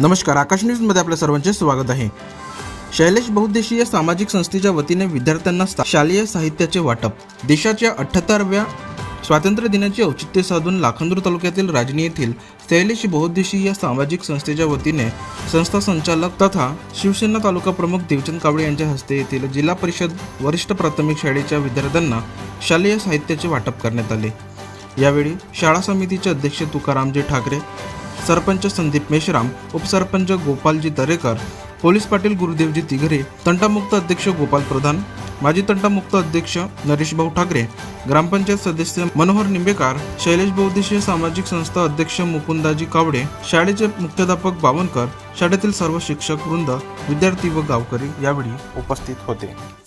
नमस्कार आकाश न्यूजमध्ये आपल्या सर्वांचे स्वागत आहे. शैलेश बहुद्देशीय सामाजिक संस्थेच्या वतीने विद्यार्थ्यांना शालेय साहित्याचे वाटप. देशाच्या अठ्ठ्याहत्तरव्या स्वातंत्र्य दिनाचे औचित्य साधून लाखांदूर तालुक्यातील राजनी येथील शैलेश बहुद्देशीय सामाजिक संस्थेच्या वतीने संस्था संचालक तथा शिवसेना तालुका प्रमुख देवचंद कावडे यांच्या हस्ते येथील जिल्हा परिषद वरिष्ठ प्राथमिक शाळेच्या विद्यार्थ्यांना शालेय साहित्याचे वाटप करण्यात आले. यावेळी शाळा समितीचे अध्यक्ष तुकारामजी ठाकरे सरपंच संदीप मेश्राम उपसरपंच गोपालजी दरेकर पोलीस पाटील गुरुदेवजी तिघरे तंटामुक्त अध्यक्ष गोपाल प्रधान माजी तंटामुक्त अध्यक्ष नरेशभाऊ ठाकरे ग्रामपंचायत सदस्य मनोहर निंबेकार शैलेश बहुद्देशीय सामाजिक संस्था अध्यक्ष मुकुंदाजी कावडे शाळेचे मुख्याध्यापक बावनकर शाळेतील सर्व शिक्षक वृंद विद्यार्थी व गावकरी यावेळी उपस्थित होते.